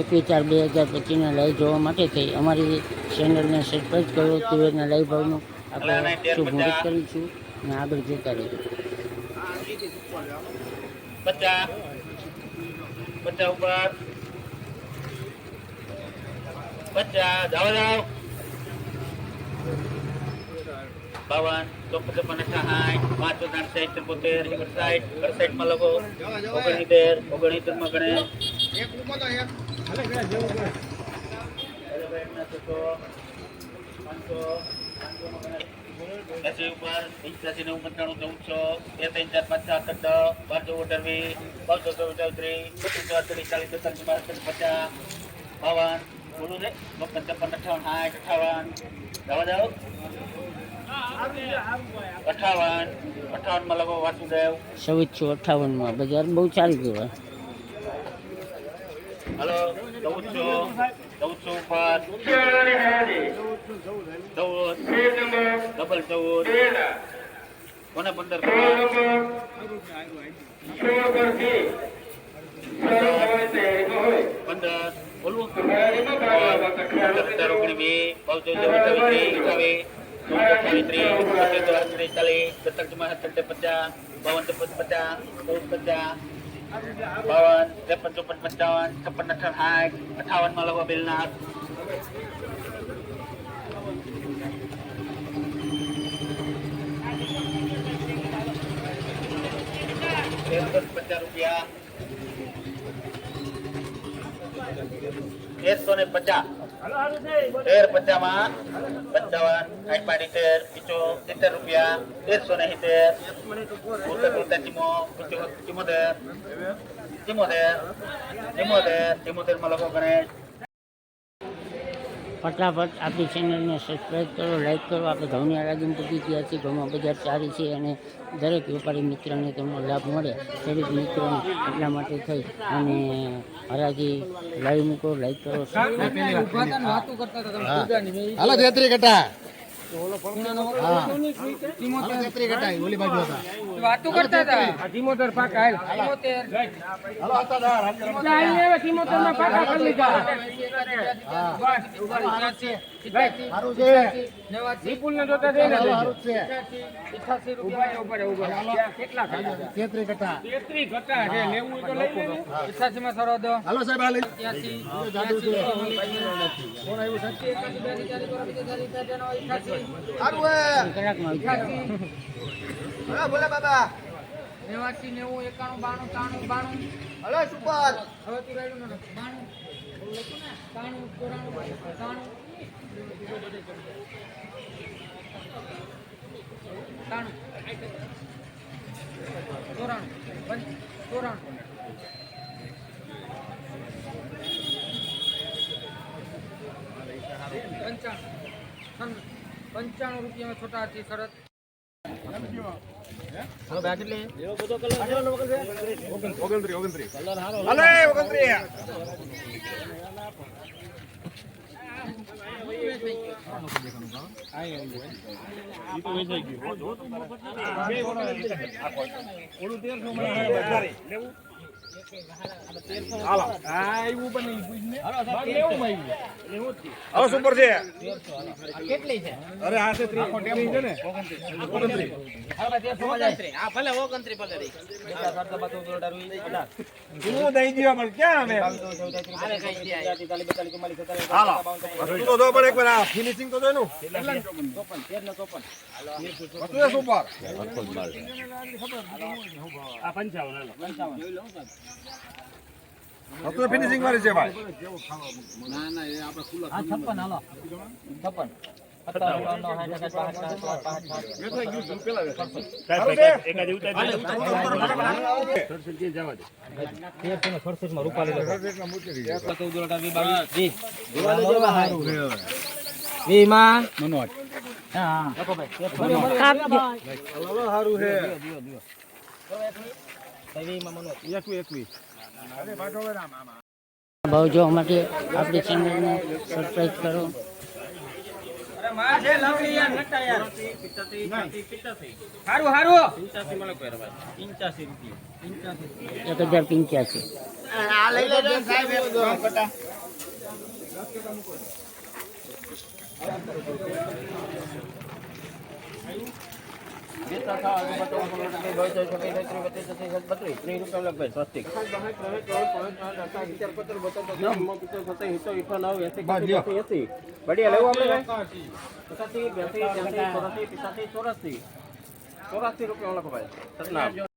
એકવીસ ચાર બે હજાર પચીસના લાઈવ જોવા માટે થઈ. અમારી ચેનલને સબસ્ક્રાઈબ કરો તુવેરના લાઈવ ભાવનું. આપણે શું મુહૂર્ત કરીશું અને આગળ જતા રહીશું પચાસ પચાસ ઉપર. પચાસ જાઓ જાઓ. બાવન ચોપન ચોપન સાઠ પાંચ ત્રણ સાઠ બોતેર સાઠ સાઠમાં લખો. ઓગણીતેર ઓગણીતેરમાં ગણે. એસી ઉપર પંચ્યાસી નેવું પંચાણું ચૌદસો બે ત્રણ ચાર પાંચ સાત આઠ દસ બાર ચૌદ અઢારવી બારસો ચોવીસ ચાલીસ તેતાલીસ બાર પચાસ બાવન બોલું છે? ચોપન છપ્પન અઠાવન સાઠ અઠાવન. જવા જાઓ અઠાવન. અઠાવનમાં લખો વાસુદેવ. છવ્વીસો અઠ્ઠાવનમાં બજાર બહુ સારી કહેવાય હલો. ચૌદસો ચૌદસો ઉપર ચૌદ ડબલ ચૌદ કોને પંદર પંદર બોલવું પંદર ઓગણી બે બાવસો અઠાવીસ અઠાવીસ અઠાવીસ ત્રીસ પચીસ ત્રીસ ચાલીસ સત્તર ચુમ્મા સત્તર પચાસ બાવન ચોપન પચાસ ચૌદ પચાસ બાવન, ત્રેપન, ચોપન, પંચાવન, છપ્પન અઠાવન સાઠ, અઠાવનમાં લગવા બેલના પચાસ રૂપિયા. એકસો ને પચાસ. તેર પચામાં પંચાવન આઠ પાંચ તેર પીચો સિત્તેર રૂપિયા, તેરસો ને સિત્તેર બોતેર ચીમો ચીમોતેર ચીમોતેર ચીમોતેર ચીમોતેરમાં લોકો ગણેશ. ફટાફટ આપણી ચેનલને સબસ્ક્રાઈબ કરો લાઈક કરો. આપણે ઘઉંની આરાધન પૂરી ગયા છીએ. ઘઉંમાં બજાર સારી છે અને દરેક વેપારી મિત્રને તેનો લાભ મળે. ખેડૂત મિત્રોને એટલા માટે થઈ. અને હરાજી લાઈવ મૂકો લાઈક કરો હાલો તેત્રી કટા. હા. તેત્રી કટા ઓલી બાજુ હતા. વાતો કરતા હતા. ટીમોતેર પાકા હાલ. ટીમોતેર હાલો હતા દાર અહીં આવે ટીમોતેરમાં પાક કરી લીધા. સારું છે વિપુલ ને જોતા જઈને સારું છે. અઠાસી રૂપિયા ઉપર ઉપર કેટલા ખાધા તેત્રી કટા તેત્રી ઘટા. છે. લેવું તો લઈ લેવું. અઠાસી માં સરો દો. હાલો સાહેબ હાલ ત્યાંસી જાદુ છે. કોણ આવ્યું સાહેબ? સારું હે. બોલે બાબા. નેવાસી નેવું એકાણું બાણું ત્રાણું બાણું. Hello super. હવે તું રાયડું ને બાણું. ત્રાણું ચોરાણું ત્રાણું. ત્રાણું પંચાણું. પંચાણું રૂપિયામાં છોટા હતી શરત હાલે ઓગણત્રી હાલો ગયું સુપર છે કેટલી છે? અરે આ છે ત્રીસ. ટેમ્પો છે ને? ઓગણત્રી હું દઈ દીધા પણ ક્યાં અમે? તો જો પણ એક વાર આ ફિનિશિંગ તો જો એનું. વસ્તુ છે સુપર વસ્તુ ફિનિશિંગ વાળી છે ભાઈ. સારું છે? સારું છે ભાવ જોવા માટે આપણી ચેનલને સબસ્ક્રાઈબ કરો. એક હજાર પંચ્યાસી નટા છ્યાસી પિત્તાસી હારું હારું પંચ્યાસી મળે કોઈ રવાજ પંચ્યાસી રૂપિયા એક હજાર પંચ્યાસી જેટલા ખાવા તો બતાવો, પંદર ટકા, બસો, છવ્વીસ, બત્રીસ, બત્રીસ, બત્રીસ, બત્રીસ, ત્રીસ રૂપિયા લગભગ સ્વસ્તિક. બઢિયા લેવું આપણે પચાસી બ્યાસી ત્યાસી ચોરાસી પિચાસી ચોરાસી ચોરાસી રૂપિયા લખો ભાઈ સતના